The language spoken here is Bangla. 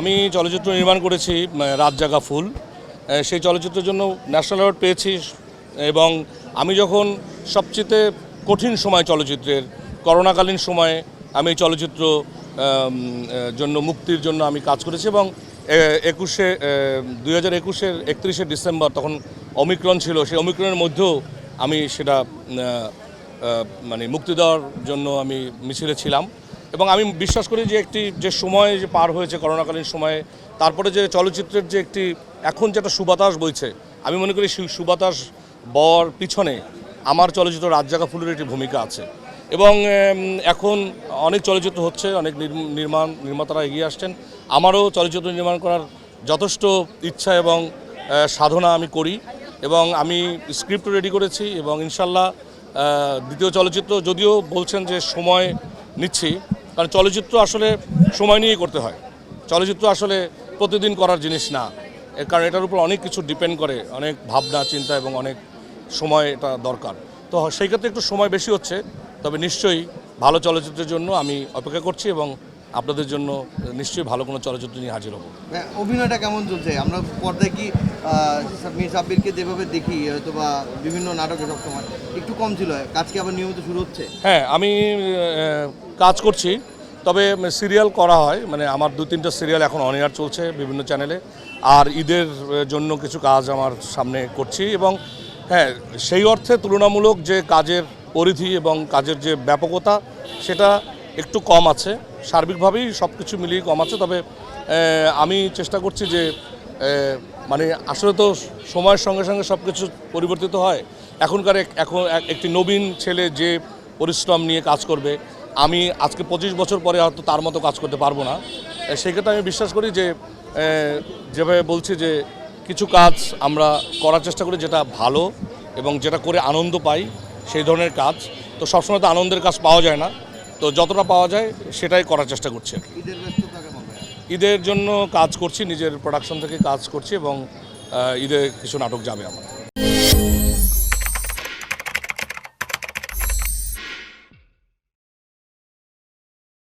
আমি চলচ্চিত্র নির্মাণ করেছি রাত জাগা ফুল। সেই চলচ্চিত্রের জন্য ন্যাশনাল অ্যাওয়ার্ড পেয়েছি এবং আমি যখন সবচেয়ে কঠিন সময় চলচ্চিত্রের, করোনাকালীন সময়ে আমি এই চলচ্চিত্র জন্য, মুক্তির জন্য আমি কাজ করেছি এবং একুশে দুই হাজার একুশের একত্রিশে ডিসেম্বর তখন অমিক্রণ ছিল। সেই অমিক্রণের মধ্যেও আমি সেটা মানে মুক্তি দেওয়ার জন্য আমি মিছিলে ছিলাম। এবং আমি বিশ্বাস করি যে একটি যে সময় যে পার হয়েছে করোনাকালীন সময়ে, তারপরে যে চলচ্চিত্রের যে একটি এখন যে একটা সুবাতাস বইছে, আমি মনে করি সেই সুবাতাস বর পিছনে আমার চলচ্চিত্র রাত জাগা ফুলের একটি ভূমিকা আছে। এবং এখন অনেক চলচ্চিত্র হচ্ছে, অনেক নির্ম- নির্মাণ, নির্মাতারা এগিয়ে আসছেন। আমারও চলচ্চিত্র নির্মাণ করার যথেষ্ট ইচ্ছা এবং সাধনা আমি করি এবং আমি স্ক্রিপ্ট রেডি করেছি এবং ইনশাল্লাহ দ্বিতীয় চলচ্চিত্র যদিও বলছেন যে সময় নিচ্ছি কারণ চলচ্চিত্র আসলে সময় নিয়েই করতে হয়। চলচ্চিত্র আসলে প্রতিদিন করার জিনিস না। এর কারণ এটার উপর অনেক কিছু ডিপেন্ড করে, অনেক ভাবনা, চিন্তা এবং অনেক সময় এটা দরকার। তো সেই ক্ষেত্রে একটু সময় বেশি হচ্ছে, তবে নিশ্চয়ই ভালো চলচ্চিত্রের জন্য আমি অপেক্ষা করছি এবং আপনাদের জন্য নিশ্চয়ই ভালো কোনো চলচ্চিত্র নিয়ে হাজির হব। হ্যাঁ, অভিনয়টা কেমন চলছে? আমরা পর্দায় কি মীর সাব্বিরকে যেভাবে দেখি হয়তো বা বিভিন্ন নাটকে সবসময় একটু কম ছিল। কাজ কি আবার নিয়মিত শুরু হচ্ছে? হ্যাঁ আমি কাজ করছি তবে সিরিয়াল করা হয় মানে আমার দু তিনটা সিরিয়াল এখন অন এয়ার চলছে বিভিন্ন চ্যানেলে আর ঈদের জন্য কিছু কাজ আমার সামনে করছি এবং হ্যাঁ সেই অর্থে তুলনামূলক যে কাজের পরিধি এবং কাজের যে ব্যাপকতা সেটা একটু কম আছে। সার্বিকভাবেই সব কিছু মিলিয়ে কম আছে। তবে আমি চেষ্টা করছি যে মানে আসলে তো সময়ের সঙ্গে সঙ্গে সব কিছু পরিবর্তিত হয়। এখনকার এখন এক- একটি নবীন ছেলে যে পরিশ্রম নিয়ে কাজ করবে, আমি আজকে পঁচিশ বছর পরে হয়তো তার মতো কাজ করতে পারব না। সেক্ষেত্রে আমি বিশ্বাস করি যে যেভাবে বলছি যে, কিছু কাজ আমরা করার চেষ্টা করি যেটা ভালো এবং যেটা করে আনন্দ পাই, সেই ধরনের কাজ। তো সবসময় তো আনন্দের কাজ পাওয়া যায় না। তো যতটা পাওয়া যায় সেটাই করার চেষ্টা করছি আর ঈদের জন্য কাজ করছি নিজের প্রোডাকশন থেকে কাজ করছি এবং ঈদের ঈদে কিছু নাটক যাবে আমার।